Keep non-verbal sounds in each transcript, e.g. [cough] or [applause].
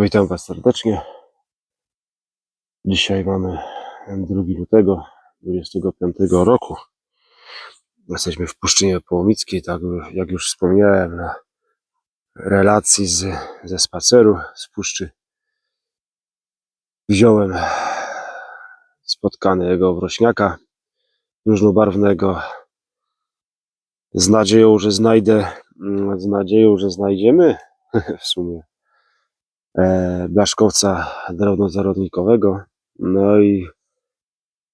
Witam Was serdecznie. Dzisiaj mamy 2 lutego 25 roku. Jesteśmy w Puszczynie Połomickiej, tak jak już wspomniałem, na relacji z, ze spaceru z Puszczy. Wziąłem spotkanego wrośniaka różnobarwnego z nadzieją, że znajdę, z nadzieją, że znajdziemy [laughs] w sumie blaszkowca drobnozarodnikowego. No i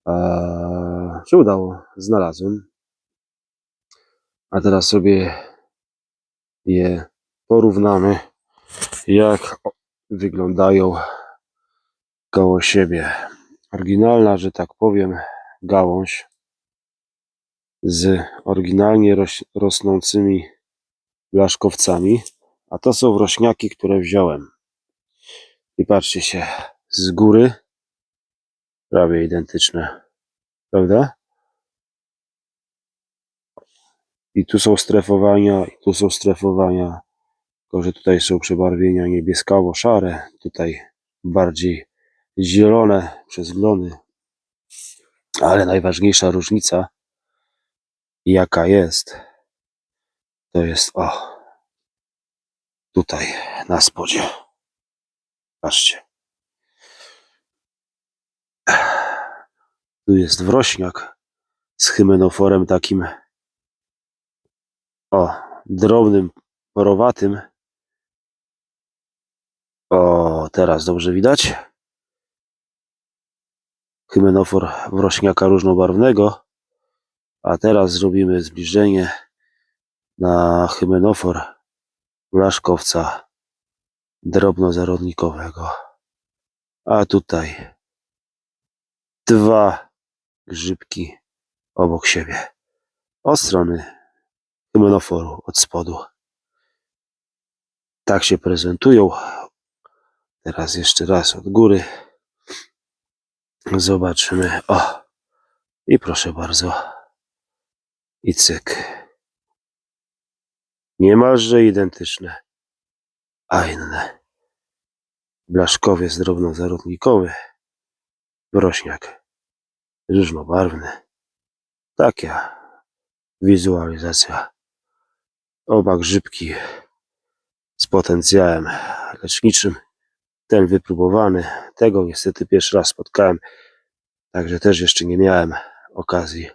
e, się udało, znalazłem. A teraz sobie je porównamy, jak wyglądają koło siebie. Oryginalna, że tak powiem, gałąź z oryginalnie roś, rosnącymi blaszkowcami, a to są wrośniaki, które wziąłem. I patrzcie się, z góry prawie identyczne, prawda? I tu są strefowania, i tu są strefowania, tylko że tutaj są przebarwienia niebieskawo-szare, tutaj bardziej zielone przez glony. Ale najważniejsza różnica, jaka jest, to jest o, tutaj na spodzie. Patrzcie. Tu jest wrośniak z hymenoforem takim o, drobnym, porowatym. O, teraz dobrze widać. Hymenofor wrośniaka różnobarwnego. A teraz zrobimy zbliżenie na hymenofor blaszkowca drobnozarodnikowego. A tutaj dwa grzybki obok siebie. Od strony hymenoforu od spodu. Tak się prezentują. Teraz jeszcze raz od góry. Zobaczymy. O! I proszę bardzo. I cyk. Niemalże identyczne, a inne. Blaszkowiec drobnozarodnikowy. Wrośniak różnobarwny. Taka wizualizacja. Oba grzybki z potencjałem leczniczym. Ten wypróbowany. Tego niestety pierwszy raz spotkałem. Także też jeszcze nie miałem okazji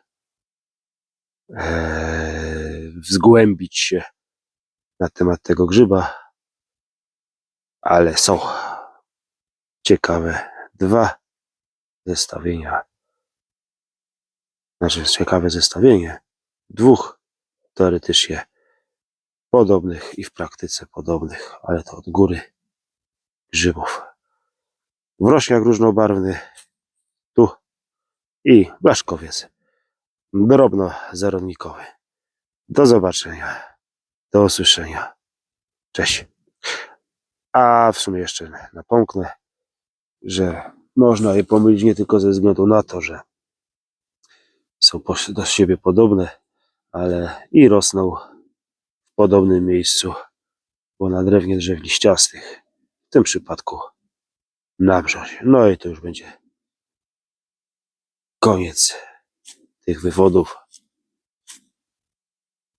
eee, wzgłębić się na temat tego grzyba. Ale są ciekawe dwa zestawienia. Znaczy ciekawe zestawienie dwóch teoretycznie podobnych i w praktyce podobnych, ale to od góry grzybów. Wrośniak różnobarwny tu i blaszkowiec drobnozarodnikowy. Do zobaczenia, do usłyszenia. Cześć. A w sumie jeszcze napomknę, że można je pomylić nie tylko ze względu na to, że są do siebie podobne, ale i rosną w podobnym miejscu, bo na drewnie drzew liściastych, w tym przypadku na brzozie. No i to już będzie koniec tych wywodów.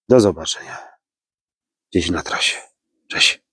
Do zobaczenia gdzieś na trasie. Cześć.